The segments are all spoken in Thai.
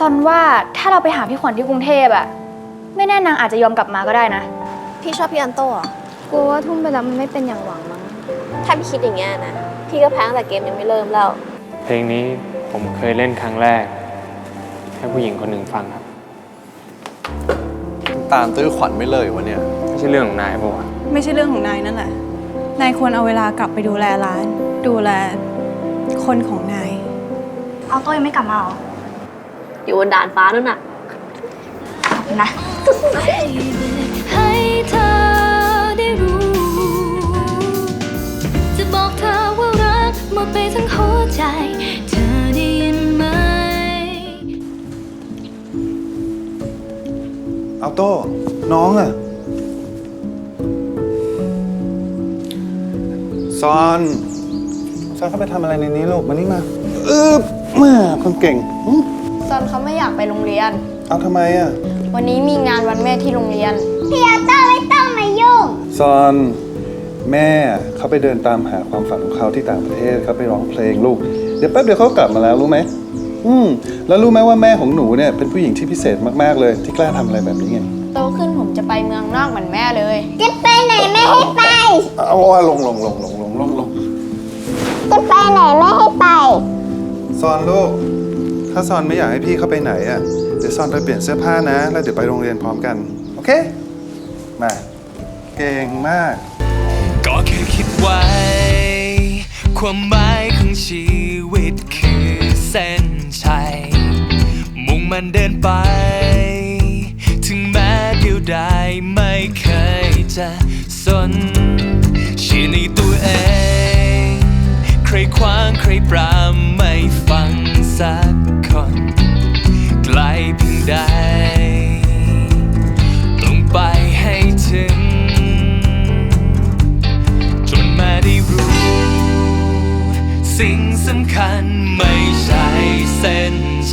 ซอนว่าถ้าเราไปหาพี่ขวัญที่กรุงเทพอะไม่แน่นางอาจจะยอมกลับมาก็ได้นะ พี่ชอบพี่อันโต้เหรอกลัวว่าทุ่มไปแล้วมันไม่เป็นอย่างหวังมั้ง ถ้าพี่คิดอย่างเงี้ยนะ พี่ก็แพ้ตั้งแต่เกมยังไม่เริ่มแล้ว เพลงนี้ผมเคยเล่นครั้งแรก ให้ผู้หญิงคนหนึ่งฟังครับ ตามตื้อขวัญไม่เลยวะเนี่ยไม่ใช่เรื่องของนายปะวะไม่ใช่เรื่องของนายนั่นแหละ นายควรเอาเวลากลับไปดูแลร้าน ดูแลคนของนาย เอาโต้ยังไม่กลับมาหรอ อยู่บนด่านฟ้านู่นน่ะ นะ ให้เธอได้รู้ จะบอกเธอว่ารักหมดไปทั้งหัวใจ เธอได้ยินไหม เอาโต้ น้องอะซอนซอนเข้าไปทำอะไรในนี้ลูก มานี่มา อึบแม่คนเก่งหึ ซอนเขาไม่อยากไปโรงเรียน เอาทำไมอะวันนี้มีงานวันแม่ที่โรงเรียนซอนแม่เขาไปเดินตามหาความฝันของเขาที่ต่างประเทศเขาไปร้องเพลงลูก เดี๋ยวแป๊บเดียวเขาก็กลับมาแล้วรู้ไหมอืมแล้วรู้ไหมว่าแม่ของหนูเนี่ยเป็นผู้หญิงที่พิเศษมากๆเลยที่กล้าทำอะไรแบบนี้ไงโตขึ้นผมจะไปเมืองนอกเหมือนแม่เลย จะไปไหนไม่ให้ไป เอาว่าลงลงลงลงลงลงลงจะไปไหนไม่ให้ไป ซอนลูก ถ้าซอนไม่อยากให้พี่เข้าไปไหนอะ เดี๋ยวซอนไปเปลี่ยนเสื้อผ้านะ แล้วเดี๋ยวไปโรงเรียนพร้อมกัน โอเค มา เก่งมาก ก็แค่คิดไว้ ความหมายของชีวิตคือเส้นชัย มุ่งมันเดินไป ถึงแม้เดียวดายไม่เคยจะสนเชื่อในตัวเอง ใครขวางใครปรามไม่ฟัง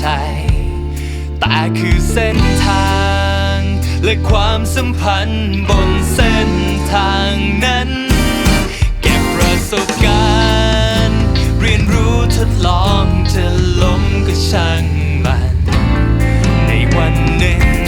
ช่ แต่คือเส้นทาง และความสัมพันธ์บนเส้นทางนั้น เก็บประสบการณ์ เรียนรู้ทดลองจะล้มก็ช่างมัน ในวันหนึ่ง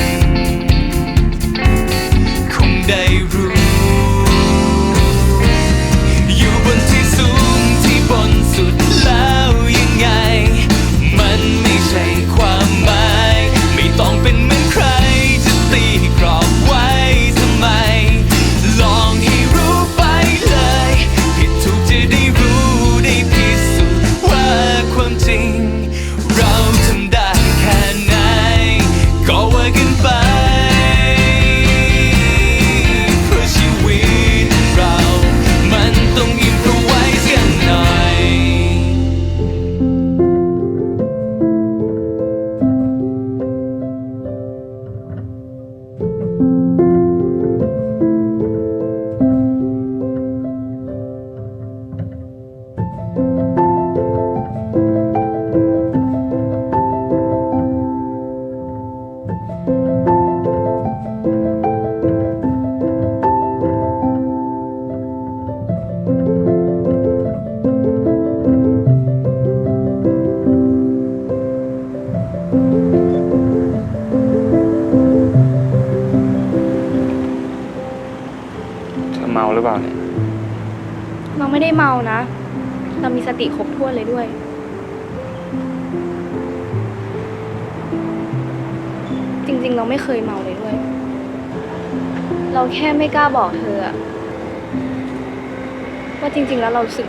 เราไม่ได้เมานะ เรามีสติครบถ้วนเลยด้วย จริงๆ เราไม่เคยเมาเลยด้วย เราแค่ไม่กล้าบอกเธออะว่าจริง ๆ แล้วเรารู้สึก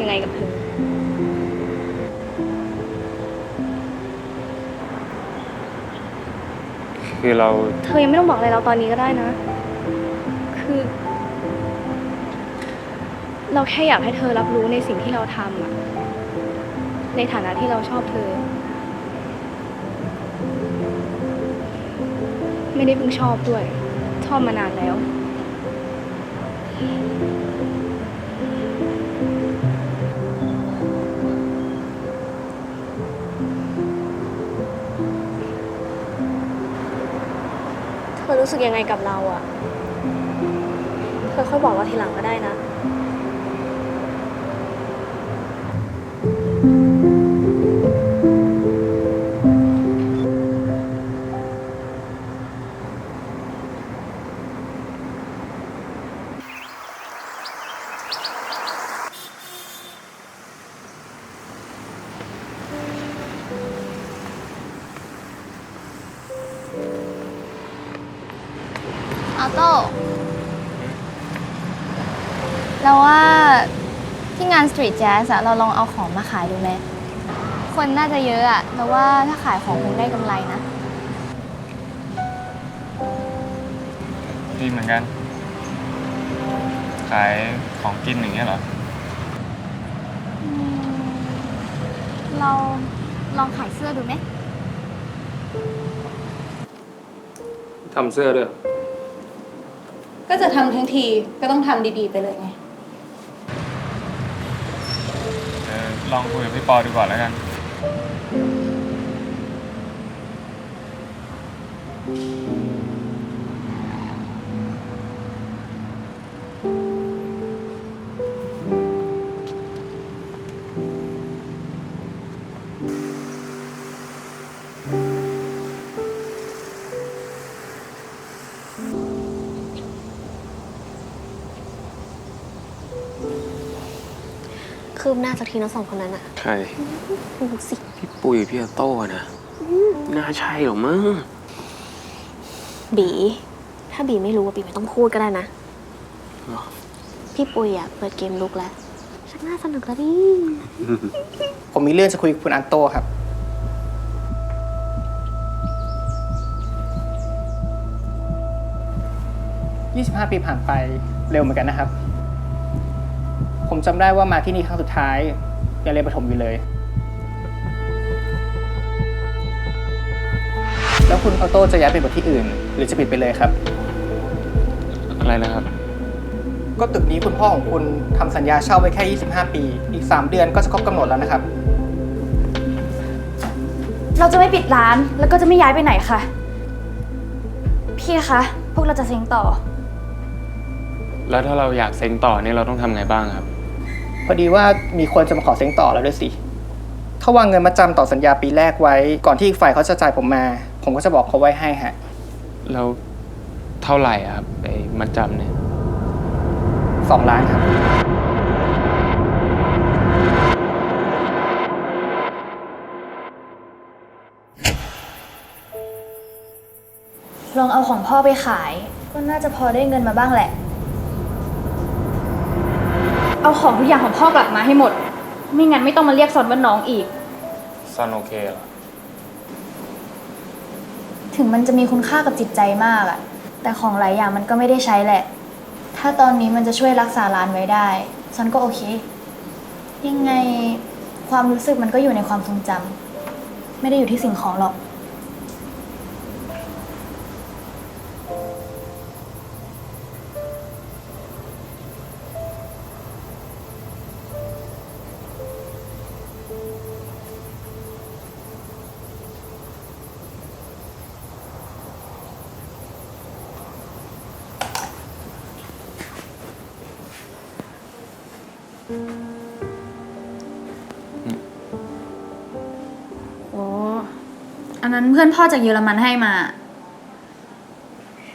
ยังไงกับเธอ คือเรา เธอยังไม่ต้องบอกอะไรเราตอนนี้ก็ได้นะ เราแค่อยากให้เธอรับรู้ในสิ่งที่เราทำอะในฐานะที่เราชอบเธอ ไม่ได้เพิ่งชอบด้วย ชอบมานานแล้ว เธอรู้สึกยังไงกับเราอะเธอค่อยบอกเราทีหลังก็ได้นะ เราว่าที่งานสตรีทแจ๊สอะเราลองเอาของมาขายดูไหมคนน่าจะเยอะอะเราว่าถ้าขายของคงได้กำไรนะ ดีเหมือนกัน ขายของกินอย่างเงี้ยเหรอ เราลองขายเสื้อดูไหม ทำเสื้อด้วย ก็จะทำทั้งทีก็ต้องทำดีๆไปเลยไง เออ ลองคุยกับพี่ปอดูก่อนแล้วกัน คืบหน้าสักทีนะสองคนนั้นอะใคร ดูสิ พี่ปุ้ยพี่ออโต้อะนะไม่น่าใช่หรอกมั้งบี ถ้าบีไม่รู้ว่าบีไม่ต้องพูดก็ได้นะหรอพี่ปุยอะเปิดเกมลุกแล้วชักน่าสนุกแล้วดิ ผมมีเรื่องจะคุยกับคุณอันโต้ครับ 25 ปีผ่านไปเร็วเหมือนกันนะครับ ผมจำได้ว่ามาที่นี่ครั้งสุดท้ายยังเรียนประถมอยู่เลย แล้วคุณออโต้จะย้ายไปบทที่อื่น หรือจะปิดไปเลยครับ อะไรนะครับ ก็ตึกนี้คุณพ่อของคุณทำสัญญาเช่าไว้แค่ 25 ปี อีก 3 เดือนก็จะครบกำหนดแล้วนะครับ เราจะไม่ปิดร้านแล้วก็จะไม่ย้ายไปไหนค่ะ พี่คะ พวกเราจะเซ็งต่อ แล้วถ้าเราอยากเซ็งต่อเนี่ยเราต้องทำไงบ้างครับพ อดีว่ามีคนจะมาขอเซ้งต่อแล้วด้วยสิ ถ้าวางเงินมาจำต่อสัญญาปีแรกไว้ ก่อนที่อีกฝ่ายเขาจะจ่ายผมมา ผมก็จะบอกเขาไว้ให้ฮะ แล้วเท่าไหร่อะครับไอ้มัดจำเนี่ยสองล้านครับลองเอาของพ่อไปขาย ก็น่าจะพอได้เงินมาบ้างแหละ เอาของทุกอย่างของพ่อกลับมาให้หมด ไม่งั้นไม่ต้องมาเรียกซอนว่าน้องอีกซอนโอเคเหรอ ถึงมันจะมีคุณค่ากับจิตใจมากอะแต่ของหลายอย่างมันก็ไม่ได้ใช้แหละ ถ้าตอนนี้มันจะช่วยรักษาร้านไว้ได้ซันก็โอเค ยังไงความรู้สึกมันก็อยู่ในความทรงจำไม่ได้อยู่ที่สิ่งของหรอก อันนั้นเพื่อนพ่อจากเยอรมันให้มา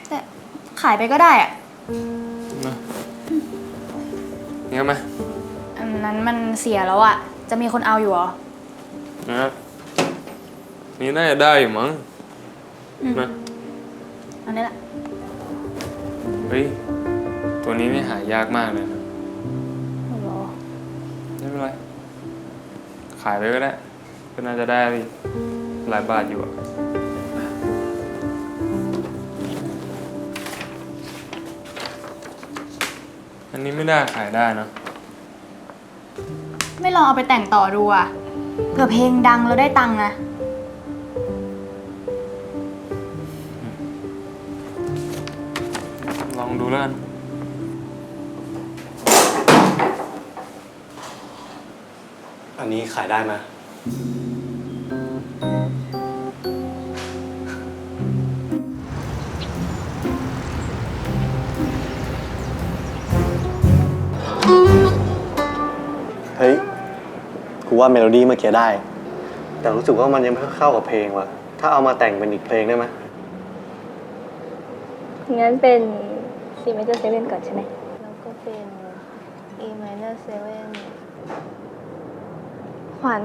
แต่ขายไปก็ได้อะเนี่ยไหมอันนั้นมันเสียแล้วอะจะมีคนเอาอยู่เหรอนะนี่น่าจะได้อยู่มั้งนะอันนี้แหละ เฮ้ย ตัวนี้นี่หายากมากเลยนะโอ้โหไม่เป็นไร ขายไปก็ได้ ก็น่าจะได้ห ลายบาทอยู่อะอันนี้ไม่ได้ขายได้นะไม่ลองเอาไปแต่งต่อดูอะเผื่อเพลงดังแล้วได้ตังค์นะ ลองดูแล้วกัน อันนี้ขายได้ไหมเว่าเมโลดี้เมื่อกี้ได้ แต่รู้สึกว่ามันยังไม่เข้ากับเพลงว่ะ ถ้าเอามาแต่งเป็นอีกเพลงได้ไหมงั้นเป็น C major 7ก่อนใช่ไหมแล้วก็เป็น E minor 7ขวัญ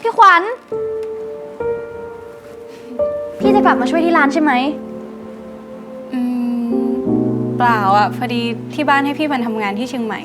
พี่ขวัญพี่จะ กลับมาช่วยที่ร้านใช่ไหม อืม เปล่าอะพอดีที่บ้านให้พี่มันทำงานที่เชียงใหม่